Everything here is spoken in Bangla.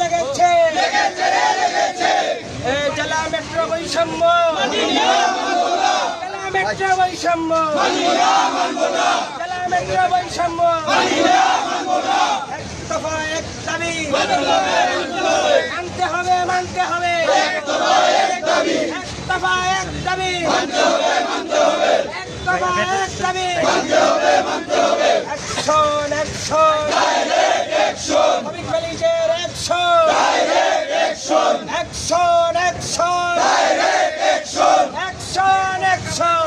লেগেছে। লেগেছে জেলা মেট্রো বৈষম্য। জেলা মেট্রো বৈষম্য। জেলা মেট্রো বৈষম্য। এক দফা, এক দাবি। আনতে হবে, মানতে হবে। এক দফা, এক দাবি। এক দাবি। Action action action action